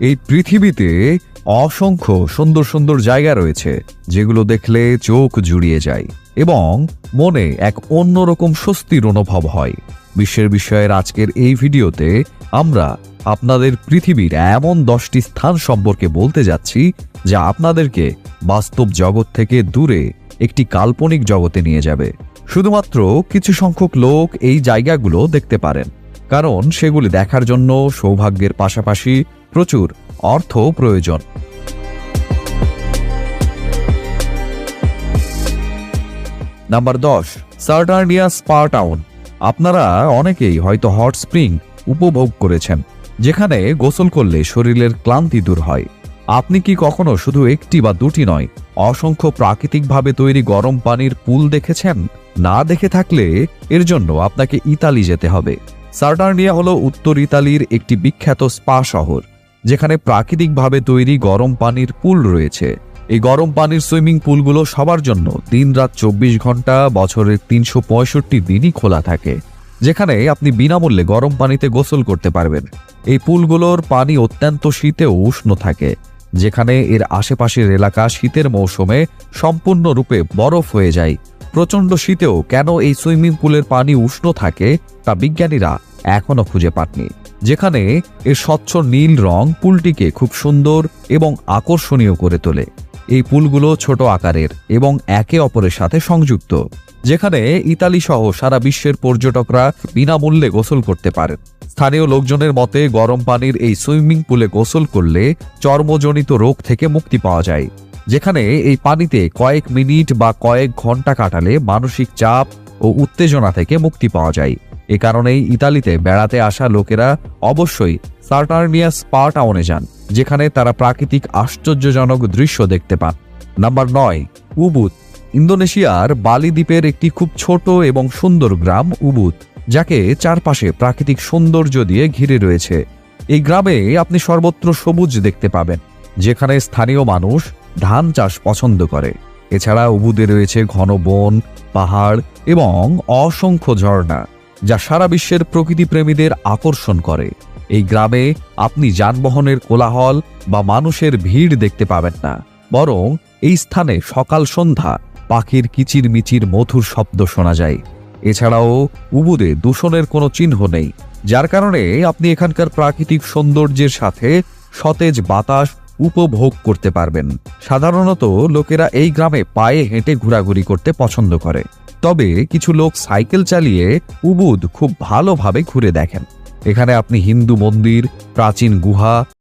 এই পৃথিবীতে অসংখ্য সুন্দর সুন্দর জায়গা রয়েছে, যেগুলো দেখলে চোখ জুড়িয়ে যায় এবং মনে এক অন্যরকম স্বস্তির অনুভব হয়। বিশ্বের বিষয়ের আজকের এই ভিডিওতে আমরা আপনাদের পৃথিবীর এমন দশটি স্থান সম্পর্কে বলতে যাচ্ছি, যা আপনাদেরকে বাস্তব জগৎ থেকে দূরে একটি কাল্পনিক জগতে নিয়ে যাবে। শুধুমাত্র কিছু সংখ্যক লোক এই জায়গাগুলো দেখতে পারেন, কারণ সেগুলি দেখার জন্য সৌভাগ্যের পাশাপাশি প্রচুর অর্থ প্রয়োজন। নাম্বার দশ, সার্টার্নিয়া স্পা টাউন। আপনারা অনেকেই হয়তো হট স্প্রিং উপভোগ করেছেন, যেখানে গোসল করলে শরীরের ক্লান্তি দূর হয়। আপনি কি কখনো শুধু একটি বা দুটি নয়, অসংখ্য প্রাকৃতিকভাবে তৈরি গরম পানির পুল দেখেছেন? না দেখে থাকলে এর জন্য আপনাকে ইতালি যেতে হবে। সার্টার্নিয়া হলো উত্তর ইতালির একটি বিখ্যাত স্পা শহর। যেখানে প্রাকৃতিকভাবে তৈরি গরম পানির পুল রয়েছে। এই গরম পানির সুইমিং পুলগুলো সবার জন্য দিন রাত চব্বিশ ঘণ্টা বছরের তিনশো পঁয়ষট্টি দিনই খোলা থাকে, যেখানে আপনি বিনামূল্যে গরম পানিতে গোসল করতে পারবেন। এই পুলগুলোর পানি অত্যন্ত শীতেও উষ্ণ থাকে, যেখানে এর আশেপাশের এলাকা শীতের মৌসুমে সম্পূর্ণরূপে বরফ হয়ে যায়। প্রচণ্ড শীতেও কেন এই সুইমিং পুলের পানি উষ্ণ থাকে, তা বিজ্ঞানীরা এখনও খুঁজে পাননি। যেখানে এর স্বচ্ছ নীল রং পুলটিকে খুব সুন্দর এবং আকর্ষণীয় করে তোলে। এই পুলগুলো ছোট আকারের এবং একে অপরের সাথে সংযুক্ত, যেখানে ইতালি সহ সারা বিশ্বের পর্যটকরা বিনামূল্যে গোসল করতে পারেন। স্থানীয় লোকজনের মতে, গরম পানির এই সুইমিং পুলে গোসল করলে চর্মজনিত রোগ থেকে মুক্তি পাওয়া যায়, যেখানে এই পানিতে কয়েক মিনিট বা কয়েক ঘণ্টা কাটালে মানসিক চাপ ও উত্তেজনা থেকে মুক্তি পাওয়া যায়। এ কারণেই ইতালিতে বেড়াতে আসা লোকেরা অবশ্যই সার্টার্নিয়া স্পা টাউনে যান, যেখানে তারা প্রাকৃতিক আশ্চর্যজনক দৃশ্য দেখতে পান। নাম্বার নয়, উবুত। ইন্দোনেশিয়ার বালি দ্বীপের একটি খুব ছোট এবং সুন্দর গ্রাম উবুত, যাকে চারপাশে প্রাকৃতিক সৌন্দর্য দিয়ে ঘিরে রয়েছে। এই গ্রামে আপনি সর্বত্র সবুজ দেখতে পাবেন, যেখানে স্থানীয় মানুষ ধান চাষ পছন্দ করে। এছাড়া উবুদে রয়েছে ঘন বন, পাহাড় এবং অসংখ্য ঝর্ণা। যা সারা বিশ্বের প্রকৃতিপ্রেমীদের আকর্ষণ করে। এই গ্রামে আপনি যানবাহনের কোলাহল বা মানুষের ভিড় দেখতে পাবেন না। বরং এই স্থানে সকাল সন্ধ্যা পাখির কিচিরমিচির মধুর শব্দ শোনা যায়। এছাড়াও উবুদে দূষণের কোনো চিহ্ন নেই, যার কারণে আপনি এখানকার প্রাকৃতিক সৌন্দর্যের সাথে সতেজ বাতাস উপভোগ করতে পারবেন। সাধারণত লোকেরা এই গ্রামে পায়ে হেঁটে ঘোরাঘুরি করতে পছন্দ করে। তবে কিছু লোক সাইকেল চালিয়ে উবুদ খুব ভালোভাবে ঘুরে দেখেন। এখানে আপনি হিন্দু মন্দির, প্রাচীন গুহা